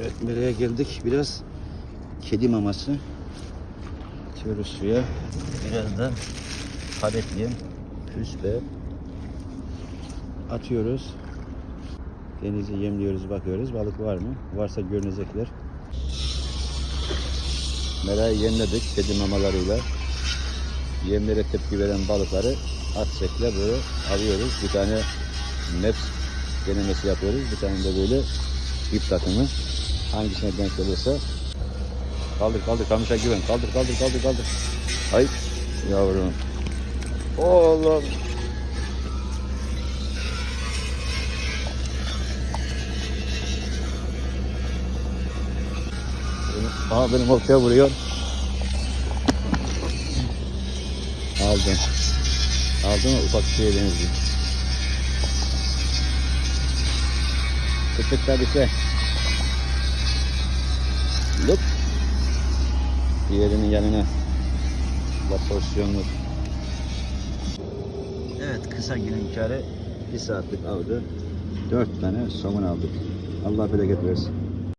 Evet nereye geldik? Biraz kedi maması atıyoruz suya. Biraz da palet yem, küspe atıyoruz. Denizi yemliyoruz, bakıyoruz. Balık var mı? Varsa görünecekler. Merayı yemledik kedi mamalarıyla. Yemlere tepki veren balıkları atsekle böyle alıyoruz. Bir tane neps denemesi yapıyoruz. Bir tane de böyle ip takımı. Hangisine denk gelirse. Kaldır kaldır kamışa güven. Kaldır kaldır kaldır kaldır. Ay yavrum. Benim- Aha benim ortaya vuruyor. Aldım. Aldım ufak şeye benziyor. Tık tık tabii ki. Diğerinin yanına. La porsiyonluk. Evet kısa günün karı bir saatlik avdı. Dört tane somun aldık. Allah bereket versin.